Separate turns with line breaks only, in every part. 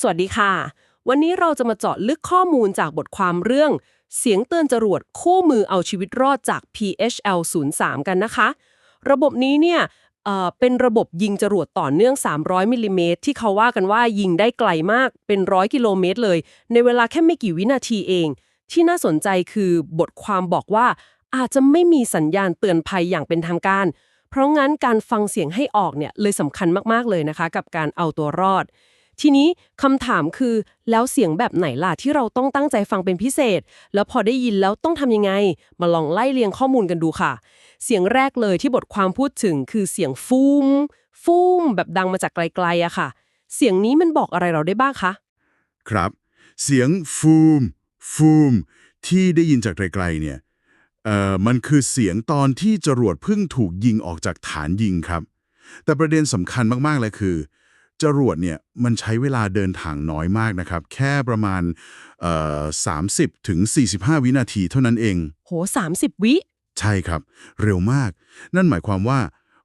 สวัสดีค่ะ วันนี้เราจะมาเจาะลึกข้อมูลจากบทความเรื่อง เสียงเตือนจรวดคู่มือเอาชีวิตรอดจาก PHL 03กันนะคะ ระบบนี้เนี่ยเอ่อเป็นระบบยิงจรวดต่อเนื่อง 300 มิลลิเมตรที่เขาว่ากันว่ายิงได้ไกลมากเป็นร้อยกิโลเมตรเลย ในเวลาแค่ไม่กี่วินาทีเอง ที่น่าสนใจคือบทความบอกว่า อาจจะไม่มีสัญญาณเตือนภัยอย่างเป็นทางการ เพราะงั้นการฟังเสียงให้ออกเนี่ยเลยสำคัญมากๆเลยนะคะ กับการเอาตัวรอด ทีนี้คำถามคือ แล้วเสียงแบบไหนล่ะที่เราต้องตั้งใจฟังเป็นพิเศษ แล้วพอได้ยินแล้วต้องทำยังไง มาลองไล่เรียงข้อมูลกันดูค่ะ เสียงแรกเลยที่บทความพูดถึงคือเสียงฟูม ฟูม แบบดังมาจากไกลๆอะค่ะ เสียงนี้มันบอกอะไรเราได้บ้างคะ
ครับ เสียงฟูม ฟูม ที่ได้ยินจากไกลๆเนี่ยเอ่อมันคือเสียงตอนที่จรวดเพิ่งถูกยิงออกจากฐานยิงครับ แต่ประเด็นสำคัญมากๆเลยคือ จรวดเนี่ยมันใช้เวลาเดินทางน้อยมากนะครับ แค่ประมาณเอ่อ30ถึง 45 วินาทีเท่านั้นเอง
โห 30 วิ
ใช่ครับ เร็วมาก นั่นหมายความว่า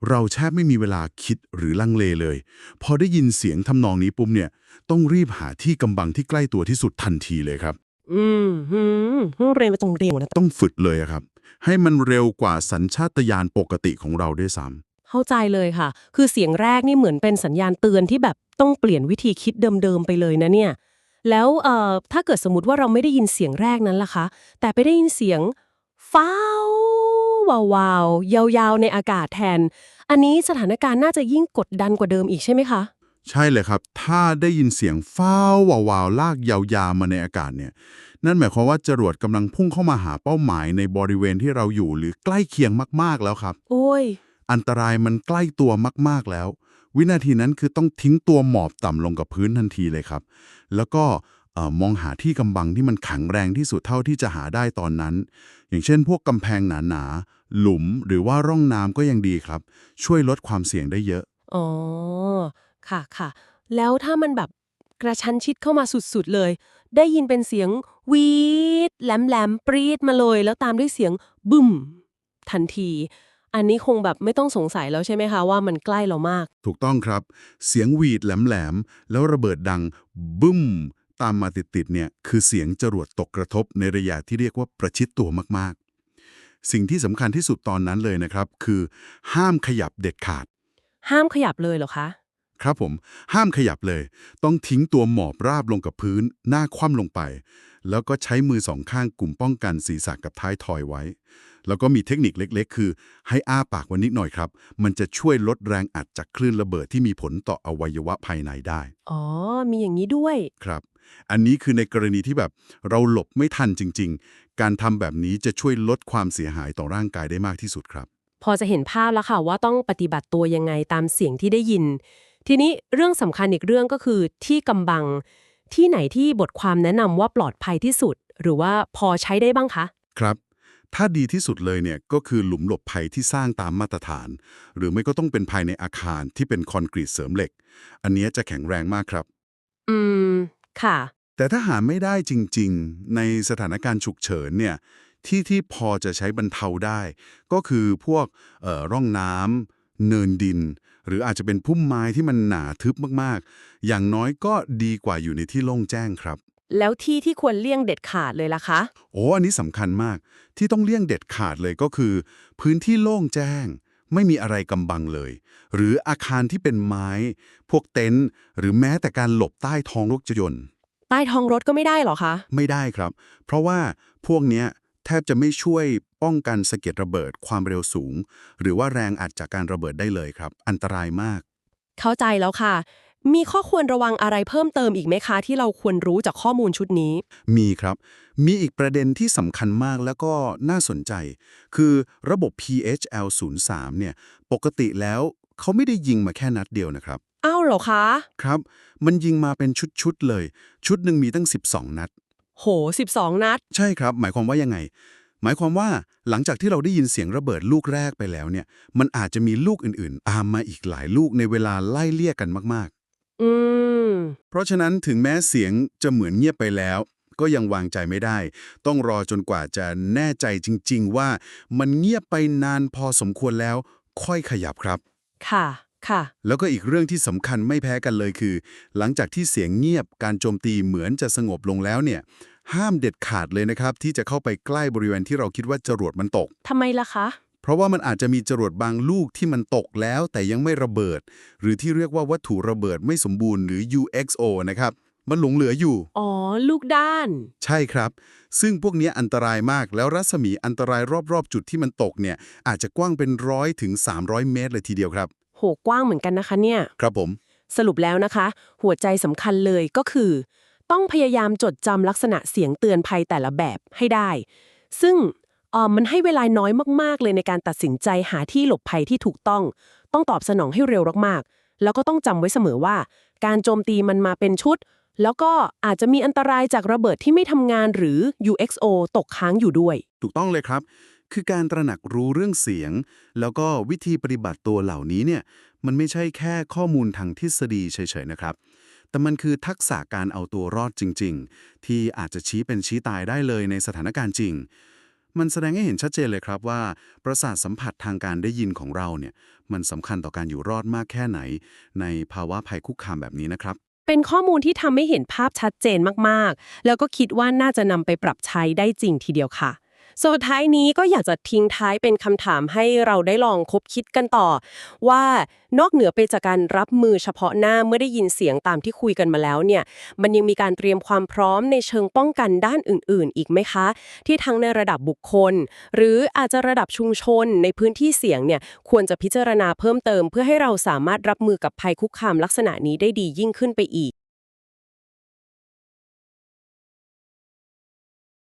เราแทบไม่มีเวลาคิดหรือลังเลเลย พอได้ยินเสียงทำนองนี้ปุ๊บเนี่ย ต้องรีบหาที่กำบังที่ใกล้ตัวที่สุดทันทีเลยครับ
อืมหืมเรียนไปตรงเร็วนะ
ต้องฝึกเลยอะครับ ให้มันเร็วกว่าสัญชาตญาณปกติของเราด้วยซ้
เข้าใจเลยค่ะ คือเสียงแรกนี่เหมือนเป็นสัญญาณเตือนที่แบบต้องเปลี่ยนวิธีคิดเดิมๆไปเลยนะเนี่ย แล้วเอ่อถ้าเกิดสมมติว่าเราไม่ได้ยินเสียงแรกนั้นล่ะคะ แต่ไปได้ยินเสียงฟ้าววาวาวยาวๆ ในอากาศแทน อันนี้สถานการณ์น่าจะยิ่งกดดันกว่าเดิมอีกใช่ไหมคะำ
ใช่เลยครับ ถ้าได้ยินเสียงฟ้าววาวาวลากยาวๆมาในอากาศเนี่ย นั่นหมายความว่าจรวดกำลังพุ่งเข้ามาหาเป้าหมายในบริเวณที่เราอยู่หรือใกล้เคียงมากๆแล้วครับ
โอ้ย
อันตรายมันใกล้ตัวมากๆแล้ว วินาทีนั้นคือต้องทิ้งตัวหมอบต่ำลงกับพื้นทันทีเลยครับ แล้วก็มองหาที่กำบังที่มันแข็งแรงที่สุดเท่าที่จะหาได้ตอนนั้น อย่างเช่น พวกกำแพงหนาๆ หลุมหรือว่าร่องน้ำก็ยังดีครับ ช่วยลดความเสี่ยงได้เยอะ
อ๋อ ค่ะค่ะ แล้วถ้ามันแบบกระชั้นชิดเข้ามาสุดๆเลย ได้ยินเป็นเสียงวีดแหลมๆปรีดมาเลย แล้วตามด้วยเสียงบึ้มทันที อันนี้คงแบบไม่ต้องสงสัยแล้วใช่ไหมคะว่ามันใกล้เรามาก
ถูกต้องครับ เสียงหวีดแหลมๆ แล้วระเบิดดังบึ้ม ตามมาติดๆเนี่ยคือเสียงจรวดตกกระทบในระยะที่เรียกว่าประชิดตัวมากๆ สิ่งที่สำคัญที่สุดตอนนั้นเลยนะครับ คือ ห้ามขยับเด็ดขาด
ห้ามขยับเลยเหรอคะ
ครับผม ห้ามขยับเลย ต้องทิ้งตัวหมอบราบลงกับพื้น หน้าคว่ำลงไป แล้วก็ใช้มือสองข้างกลุ่มป้องกันศีรษะกับท้ายทอยไว้ แล้วก็มีเทคนิคเล็ก ๆ คือ ให้อ้าปากไวันนิดหน่อยครับ มันจะช่วยลดแรงอัดจากคลื่นระเบิดที่มีผลต่ออวัยวะภายในได้
อ๋อ มีอย่างนี้ด้วย
ครับ อันนี้คือในกรณีที่แบบเราหลบไม่ทันจริง ๆ การทำแบบนี้จะช่วยลดความเสียหายต่อร่างกายได้มากที่สุดครับ
พอจะเห็นภาพแล้วค่ะว่าต้องปฏิบัติตัวยังไงตามเสียงที่ได้ยิน ทีนี้เรื่องสำคัญอีกเรื่องก็คือที่กำบัง ที่ไหนที่บทความแนะนำว่าปลอดภัยที่สุด หรือว่าพอใช้ได้บ้างคะ
ครับ ถ้าดีที่สุดเลยเนี่ยก็คือหลุมหลบภัยที่สร้างตามมาตรฐาน หรือไม่ก็ต้องเป็นภายในอาคารที่เป็นคอนกรีตเสริมเหล็ก อันเนี้ยจะแข็งแรงมากครับ
อืม ค่ะ
แต่ถ้าหาไม่ได้จริง ๆ ในสถานการณ์ฉุกเฉินเนี่ยที่ที่พอจะใช้บรรเทาได้ ก็คือพวกเอ่อร่องน้ำเนินดิน หรืออาจจะเป็นพุ่มไม้ที่มันหนาทึบมากๆ อย่างน้อยก็ดีกว่าอยู่ในที่โล่งแจ้งครับ
แล้วที่ที่ควรเลี่ยงเด็ดขาดเลยล่ะคะ
โอ้อันนี้สำคัญมาก ที่ต้องเลี่ยงเด็ดขาดเลยก็คือ พื้นที่โล่งแจ้ง ไม่มีอะไรกำบังเลย หรืออาคารที่เป็นไม้ พวกเต็นท์หรือแม้แต่การหลบใต้ท้องรถยนต์
ใต้ท้องรถก็ไม่ได้เหรอคะ
ไม่ได้ครับ เพราะว่าพวกเนี้ยแทบจะไม่ช่วยป้องกันสะเก็ดระเบิดความเร็วสูง หรือว่าแรงอัดจากการระเบิดได้เลยครับ อันตรายมาก
เข้าใจแล้วค่ะ มีข้อควรระวังอะไรเพิ่มเติมอีกไหมคะ ที่เราควรรู้จากข้อมูลชุดนี้
มีครับ มีอีกประเด็นที่สำคัญมากแล้วก็น่าสนใจ คือระบบ PHL 03เนี่ย ปกติแล้วเขาไม่ได้ยิงมาแค่นัดเดียวนะครับ
อ้าวเหรอคะ
ครับ มันยิงมาเป็นชุดๆเลย ชุดหนึ่งมีตั้ง 12 นัด
โห 12 นัด
ใช่ครับ หมายความว่ายังไง หมายความว่าหลังจากที่เราได้ยินเสียงระเบิดลูกแรกไปแล้วเนี่ย มันอาจจะมีลูกอื่นๆตามมาอีกหลายลูกในเวลาไล่เลี่ยกันมาก
อืม
ๆเพราะฉะนั้นถึงแม้เสียงจะเหมือนเงียบไปแล้ว ก็ยังวางใจไม่ได้ ต้องรอจนกว่าจะแน่ใจจริง ๆ ว่ามันเงียบไปนานพอสมควรแล้ว ค่อยขยับครับ
ค่ะ ค่ะ
แล้วก็อีกเรื่องที่สำคัญไม่แพ้กันเลยคือ หลังจากที่เสียงเงียบการโจมตีเหมือนจะสงบลงแล้วเนี่ย ห้ามเด็ดขาดเลยนะครับ ที่จะเข้าไปใกล้บริเวณที่เราคิดว่าจรวดมันตก
ทำไมล่ะคะ
เพราะว่ามันอาจจะมีจรวดบางลูกที่มันตกแล้วแต่ยังไม่ระเบิด หรือที่เรียกว่าวัตถุระเบิดไม่สมบูรณ์หรือ UXO นะครับมันหลงเหลืออยู่
อ๋อ ลูกด้าน
ใช่ครับ ซึ่งพวกเนี้ยอันตรายมาก แล้วรัศมีอันตรายรอบๆ จุดที่มันตกเนี่ย อาจจะกว้างเป็นร้อยถึง 300 เมตรเลยทีเดียวครับ
โห กว้างเหมือนกันนะคะเนี่ย
ครับผม
สรุปแล้วนะคะ หัวใจสำคัญเลยก็คือ ต้องพยายามจดจำลักษณะเสียงเตือนภัยแต่ละแบบให้ได้ ซึ่งเอ่อมันให้เวลาน้อยมากๆ เลยในการตัดสินใจหาที่หลบภัยที่ถูกต้อง ต้องตอบสนองให้เร็วมากๆ แล้วก็ต้องจำไว้เสมอว่า การโจมตีมันมาเป็นชุด แล้วก็อาจจะมีอันตรายจากระเบิดที่ไม่ทำงานหรือ UXO ตกค้างอยู่ด้วย
ถูกต้องเลยครับ คือการตระหนักรู้เรื่องเสียง แล้วก็วิธีปฏิบัติตัวเหล่านี้เนี่ยมันไม่ใช่แค่ข้อมูลทางทฤษฎีเฉยๆนะครับ แต่มันคือทักษะการเอาตัวรอดจริง ๆ ที่อาจจะชี้เป็นชี้ตายได้เลยในสถานการณ์จริง มันแสดงให้เห็นชัดเจนเลยครับว่า ประสาทสัมผัสทางการได้ยินของเราเนี่ยมันสำคัญต่อการอยู่รอดมากแค่ไหน ในภาวะภัยคุกคามแบบนี้นะครับ
เป็นข้อมูลที่ทำให้เห็นภาพชัดเจนมากๆ แล้วก็คิดว่าน่าจะนำไปปรับใช้ได้จริงทีเดียวค่ะ สุดท้ายนี้ก็อยากจะทิ้งท้ายเป็นคำถามให้เราได้ลองคบคิดกันต่อ ว่านอกเหนือไปจากการรับมือเฉพาะหน้าเมื่อได้ยินเสียงตามที่คุยกันมาแล้วเนี่ยมันยังมีการเตรียมความพร้อมในเชิงป้องกันด้านอื่น ๆ อีกไหมคะ ที่ทั้งในระดับบุคคล หรืออาจจะระดับชุมชนในพื้นที่เสี่ยงเนี่ยควรจะพิจารณาเพิ่มเติม เพื่อให้เราสามารถรับมือกับภัยคุกคามลักษณะนี้ได้ดียิ่งขึ้นไปอีก